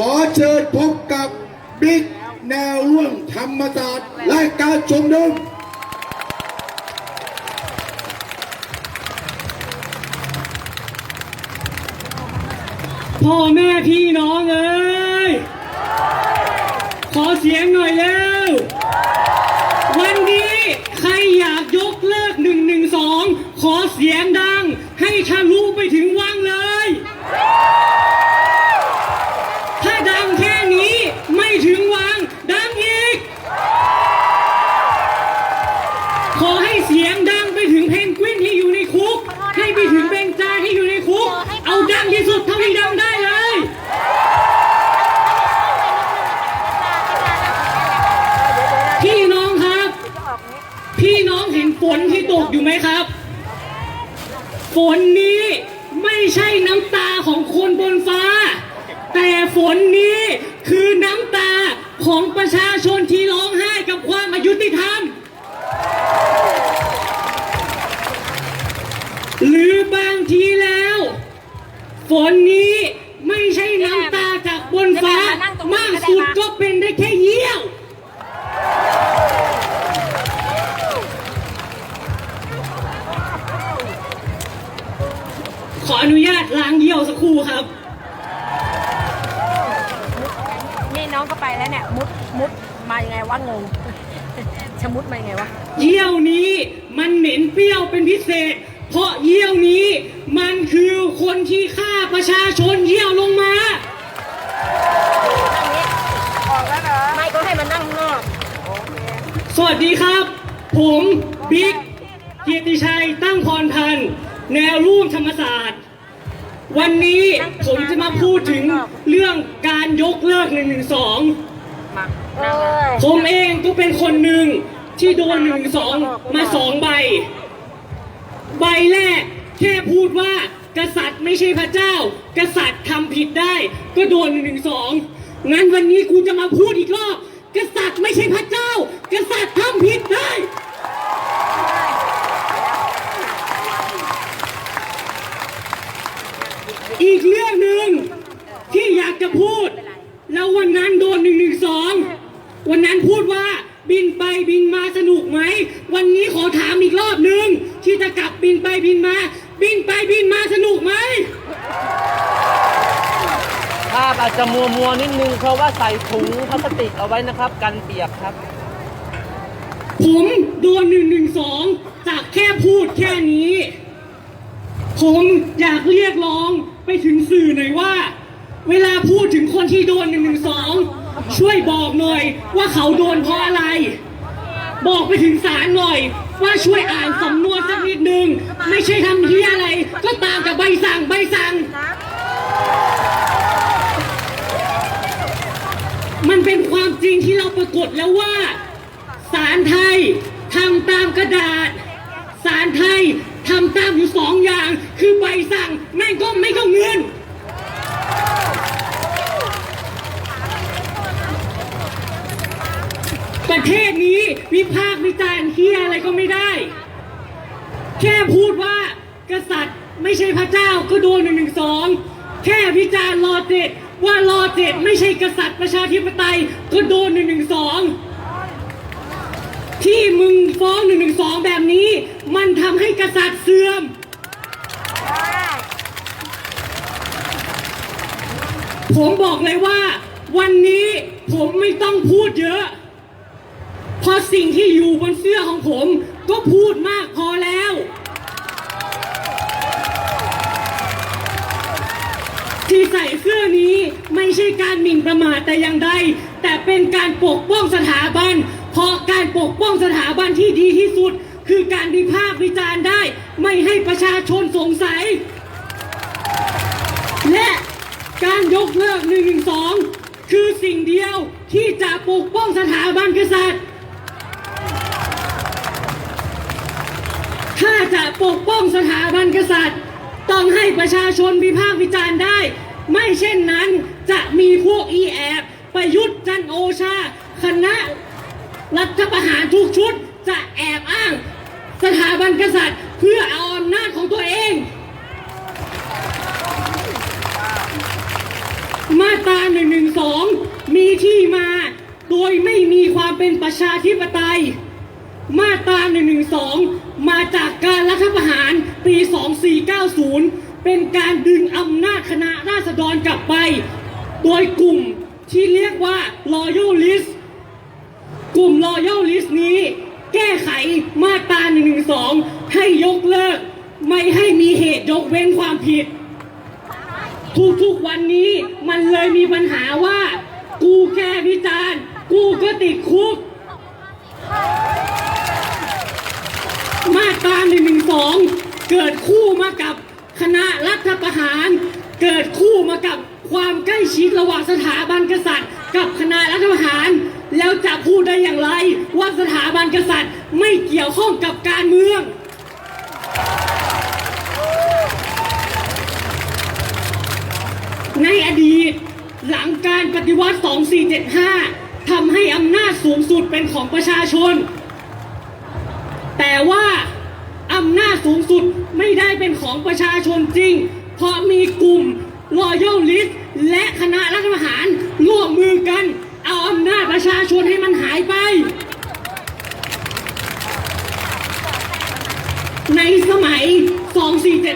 ขอเชิญพบกับบิ๊กแนวร่วมธรรมศาสตร์และการชุมนุมพ่อแม่พี่น้องเอ้ย ขอเสียงหน่อยเร็ววันนี้ใครอยากยกเลิกหนึ่งหนึ่งสองขอเสียงดังให้ทะลุไปถึง นฝนที่ตกอยู่ไหมครับ ฝนนี้ไม่ใช่น้ำตาของคนบนฟ้า แต่ฝนนี้คือน้ำตาของประชาชนที่ร้องไห้กับความอายุติธรรม ชะมุดมายังไงวะ เยี่ยวนี้มันเหม็นเปรี้ยวเป็นพิเศษ เพราะเยี่ยวนี้มันคือคนที่ฆ่าประชาชนเยี่ยวลงมา ไม่ก็ให้มันนั่งข้างนอก สวัสดีครับ ผมบิ๊กเกียรติชัยตั้งพรพันธ์แนวร่วมธรรมศาสตร์ วันนี้ผมจะมาพูดถึงเรื่องการยกเลิก1นึ มานั่งเลยผมเองก็เป็นคนหนึ่งที่โดน1นึมาสองใบ ใบแรกแค่พูดว่ากษัตริย์ไม่ใช่พระเจ้า กษัตริย์ทำผิดได้ ก็โดนหนึ่งสองงั้นวันนี้กูจะมาพูดอีกรอบกษัตริย์ไม่ใช่พระเจ้า กษัตริย์ทำผิดได้ อีกเรื่องหนึ่งที่อยากจะพูด แล้ววันนั้นโดนหนึ่งหนึ่งสอง วันนั้นพูดว่าบินไปบินมาสนุกไหม วันนี้ขอถามอีกรอบหนึ่งที่จะกลับบินไปบินมา บินไปบินมาสนุกไหม ภาพอาจจะมัวมัวๆนิดนึงเพราะว่าใส่ถุงพลาสติกเอาไว้นะครับ กันเปียกครับ ผมโดนหนึ่งหนึ่งสองจากแค่พูดแค่นี้ ผมอยากเรียกร้องไปถึงสื่อหน่อยว่า เวลาพูดถึงคนที่โดนหนึ่งหนึ่งสอง ช่วยบอกหน่อยว่าเขาโดนเพราะอะไร บอกไปถึงศาลหน่อย ว่าช่วยอ่านสำนวนสักนิดนึง ไม่ใช่ทำเฮียอะไร ก็ตามกับใบสั่งใบสั่ง มันเป็นความจริงที่เราปรากฏแล้วว่าศาลไทยทำตามกระดาษศาลไทยทำตามอยู่สองอย่าง คือใบสั่งแม่งก็ไม่ก็เงิน ประเทศนี้วิพากษ์วิจารณ์เฮียอะไรก็ไม่ได้ แค่พูดว่ากษัตริย์ไม่ใช่พระเจ้าก็โดนหนึ่งหนึ่งสองแค่วิจารณ์รอเจ็ดว่ารอเจ็ดไม่ใช่กษัตริย์ประชาธิปไตยก็โดนหนึ่งหนึ่งสองที่มึงฟ้องหนึ่งหนึ่งสองแบบนี้ มันทำให้กษัตริย์เสื่อม ผมบอกเลยว่า วันนี้ผมไม่ต้องพูดเยอะะสิ่งที่อยู่บนเสื้อของผม ก็พูดมากพอแล้ว ที่ใส่เสื้อนี้ไม่ใช่การหมิ่นประมาทแต่อย่างใด แต่เป็นการปกป้องสถาบัน เพราะการปกป้องสถาบันที่ดีที่สุด คือการวิพากษ์วิจารณ์ได้ ไม่ให้ประชาชนสงสัย และการยกเลิก1นึคือสิ่งเดียวที่จะปกป้องสถาบันกษัตริย์ ถ้า จะปกป้องสถาบันกษัตริย์ ต้องให้ประชาชนวิพากษ์วิจารณ์ได้ ไม่เช่นนั้นจะมีพวกอีแอบประยุทธ์จันโอชา คณะรัฐประหารทุกชุดจะแอบอ้างสถาบันกษัตริย์เพื่อเอาอำนาจของตัวเอง มาตรา1นึมีที่มาโดยไม่มีความเป็นประชาธิปไตย มาตรา1นึมาจากการรัฐประหารปี 2490 เป็นการดึงอำนาจคณะราษฎรกลับไป โดยกลุ่มที่เรียกว่า Loyalist กลุ่ม Loyalist นี้แก้ไขมาตรา1นึให้ยกเลิก ไม่ให้มีเหตุยกเว้นความผิด ทุกๆวันนี้มันเลยมีปัญหาว่า กูแค่วิจารณ์ กูก็ติดคุก มาตรา1นึเกิดคู่มากับคณะรัฐประหาร เกิดคู่มากับความใกล้ชิดระหว่างสถาบันกษัตริย์ กับคณะรัฐประหาร แล้วจะพูดได้อย่างไรว่าสถาบันกษัตริย์ไม่เกี่ยวข้องกับการเมือง ในอดีตหลังการปฏิวัติ 2475ทำให้อำนาจสูงสุดเป็นของประชาชน แต่ว่าอำนาจสูงสุดไม่ได้เป็นของประชาชนจริง เพราะมีกลุ่มรอยัลลิสและคณะรัฐประหารร่วมมือกัน เอาอำนาจประชาชนให้มันหายไป ในสมัย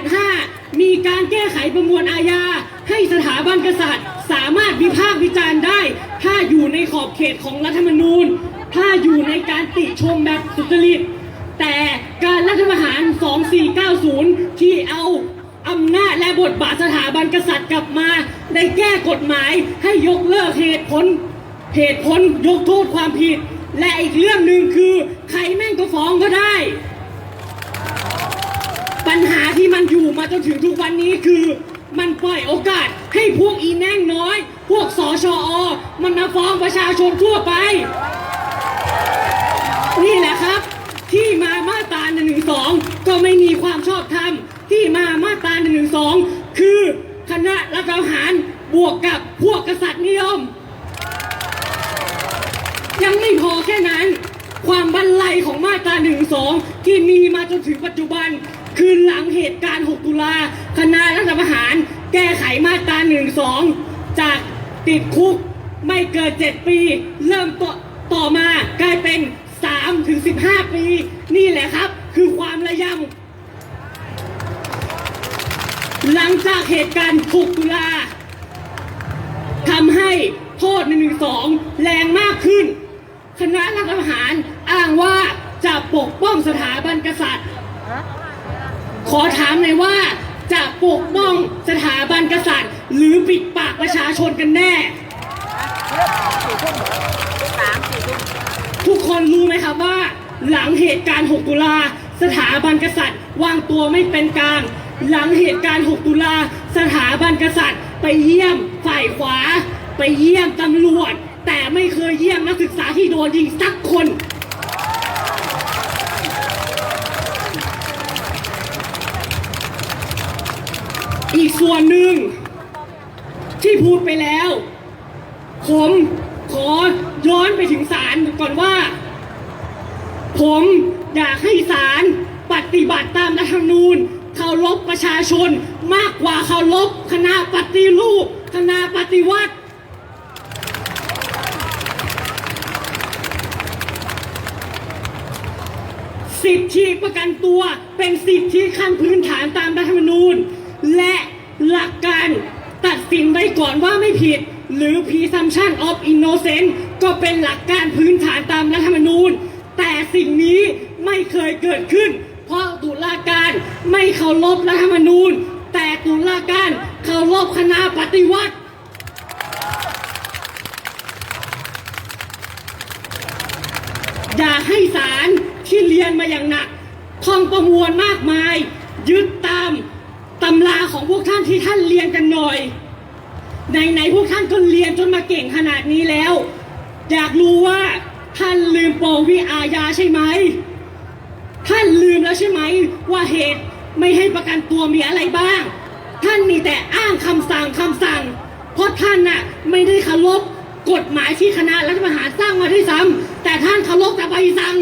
2475 มีการแก้ไขประมวลอาญาให้สถาบันกษัตริย์ สามารถวิพากษ์วิจารณ์ได้ ถ้าอยู่ในขอบเขตของรัฐธรรมนูญ ถ้าอยู่ในการติชมแบบสุจริต แต่การรัฐประหาร 2490 ที่เอาอำนาจและบทบาทสถาบันกษัตริย์กลับมา ได้แก้กฎหมายให้ยกเลิกเหตุผล เหตุผลยกโทษความผิด และอีกเรื่องหนึ่งคือ ใครแม่งก็ฟ้องก็ได้ ปัญหาที่มันอยู่มาจนถึงทุกวันนี้คือมันปล่อยโอกาสให้พวกอีแน่งน้อย พวกสอชออมันมาฟ้องประชาชนทั่วไป นี่แหละครับ หนึ่งสองก็ไม่มีความชอบธรรมที่มามาตราสองคือคณะรัฐประหารบวกกับพวกกษัตริย์นิยม ยังไม่พอแค่นั้น ความบันไลของมาตราสองที่มีมาจนถึงปัจจุบัน คือหลังเหตุการณ์ 6 ตุลาคณะรัฐประหารแก้ไขมาตราสองจากติดคุกไม่เกินเจ็ดปี เริ่มต่อต่อมากลายเป็น3ถึง15 ปี นี่แหละครับ คือความระยำหลังจากเหตุการณ์ 6 ตุลาทำให้โทษ1นึแรงมากขึ้น คณะรัฐประหารอ้างว่าจะปกป้องสถาบันกษัตริย์ ขอถามหน่อยว่าจะปกป้องสถาบันกษัตริย์ หรือปิดปากประชาชนกันแน่ทุกคนรู้ไหมครับว่า หลังเหตุการณ์ 6 ตุลา สถาบันกษัตริย์ วางตัวไม่เป็นกลาง หลังเหตุการณ์ 6 ตุลา สถาบันกษัตริย์ ไปเยี่ยมฝ่ายขวา ไปเยี่ยมตำรวจ แต่ไม่เคยเยี่ยมนักศึกษาที่โดนยิงสักคน อีกส่วนหนึ่ง ที่พูดไปแล้ว ผมขอย้อนไปถึงศาลก่อนว่า ผมอยากให้ศาลปฏิบัติตามรัฐธรรมนูญเคารพประ ชาชนมากกว่าเคารพคณะปฏิรูปคณะปฏิวัติ สิทธิประกันตัวเป็นสิทธิขั้นพื้นฐานตามรัฐธรรมนูญ และหลักการตัดสินไว้ก่อนว่าไม่ผิด หรือ presumption of innocence ก็เป็นหลักการพื้นฐานตามรัฐธรรมนูญ แต่สิ่งนี้ไม่เคยเกิดขึ้น เพราะตุลาการไม่เคารพรัฐธรรมนูญ แต่ตุลาการเคารพคณะปฏิวัติ อย่าให้ศาลที่เรียนมาอย่างหนักท่องประมวลมากมาย ยึดตามตำราของพวกท่านที่ท่านเรียนกันหน่อยในในพวกท่านก็เรียนจนมาเก่งขนาดนี้แล้ว อยากรู้ว่าท่านลืมปวิอาญาใช่ไหม ท่านลืมแล้วใช่ไหมว่าเหตุ ไม่ให้ประกันตัวมีอะไรบ้าง ท่านมีแต่อ้างคำสั่งคำสั่ง เพราะท่านน่ะไม่ได้เคารพกฎหมายที่คณะรัฐประหารสร้างมาด้วยซ้ำแต่ท่านเคารพแต่ใบสั่ง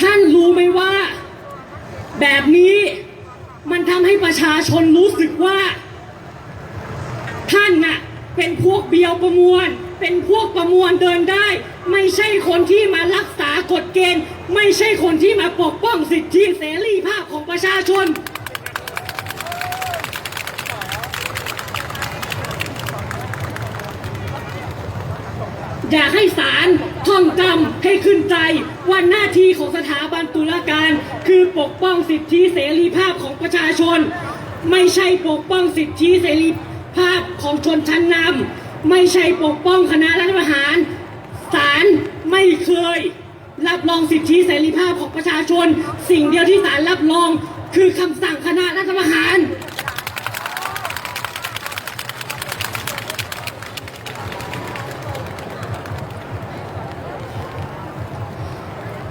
ถ้านรู้ไหมว่า แบบนี้มันทำให้ประชาชนรู้สึกว่า ท่านน่ะ เบียวประมวล เป็นพวกประมวลเดินได้ ไม่ใช่คนที่มารักษากฎเกณฑ์ ไม่ใช่คนที่มาปกป้องสิทธิเสรีภาพของประชาชน อยากให้ศาลท่องจำให้ขึ้นใจว่าหน้าที่ของสถาบันตุลาการ คือปกป้องสิทธิเสรีภาพของประชาชน ไม่ใช่ปกป้องสิทธิเสรีภาพของชนชั้นนำ ไม่ใช่ปกป้องคณะรัฐประหารศาลไม่เคย รับรองสิทธิเสรีภาพของประชาชน สิ่งเดียวที่ศาลรับรองคือคำสั่งคณะรัฐประหาร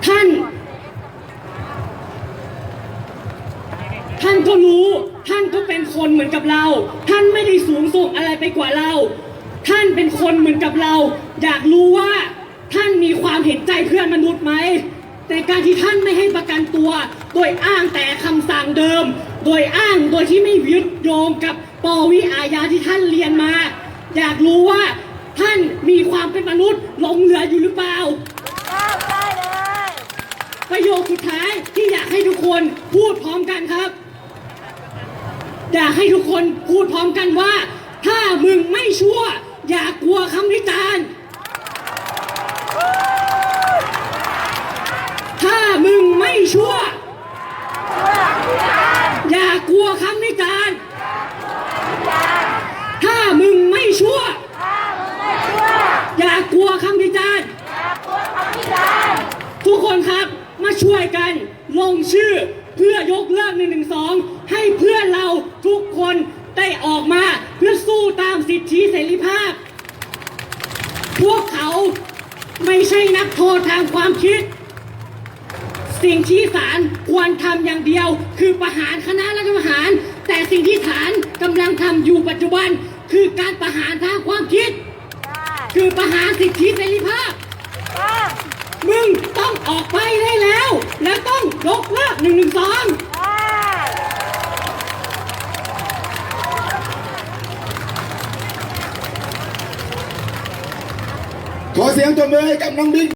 ท่าน ท่านก็รู้ ท่านก็เป็นคนเหมือนกับเรา ท่านไม่ได้สูงส่งอะไรไปกว่าเรา ท่านเป็นคนเหมือนกับเรา อยากรู้ว่าท่านมีความเห็นใจเพื่อนมนุษย์ไหมแต่การที่ท่านไม่ให้ประกันตัว โดยอ้างแต่คำสั่งเดิม โดยอ้างโดยที่ไม่ยึดโยงกับปวิอาญาที่ท่านเรียนมา อยากรู้ว่าท่านมีความเป็นมนุษย์หลงเหลืออยู่หรือเปล่าได้เลยประโยคสุดท้ายที่อยากให้ทุกคนพูดพร้อมกันครับ อยากให้ทุกคนพูดพร้อมกันว่า ถ้ามึงไม่ชั่ว อย่ากลัวคำวิจารณ์ ถ้ามึงไม่ชั่ว อย่ากลัวคำวิจารณ์ ถ้ามึงไม่ชั่ว อย่ากลัวคำวิจารณ์ ทุกคนครับมาช่วยกันลงชื่อเพื่อยกเลิก1นึให้เพื่อนเราทุกคนได้ออกมาเพื่อสู้ตามสิทธิเสรีภาพ ไม่ใช่นักโทษทางความคิด สิ่งที่ศาลควรทำอย่างเดียว คือประหารคณะรัฐประหาร แต่สิ่งที่ศาลกำลังทำอยู่ปัจจุบัน คือการประหารทางความคิด คือประหารสิทธิเสรีภาพมึงต้องออกไปได้แล้ว และต้องยกเลิกหนึ่งหนึ่งสอง ขอเสียงตบมือให้กับน้องบิ๊ก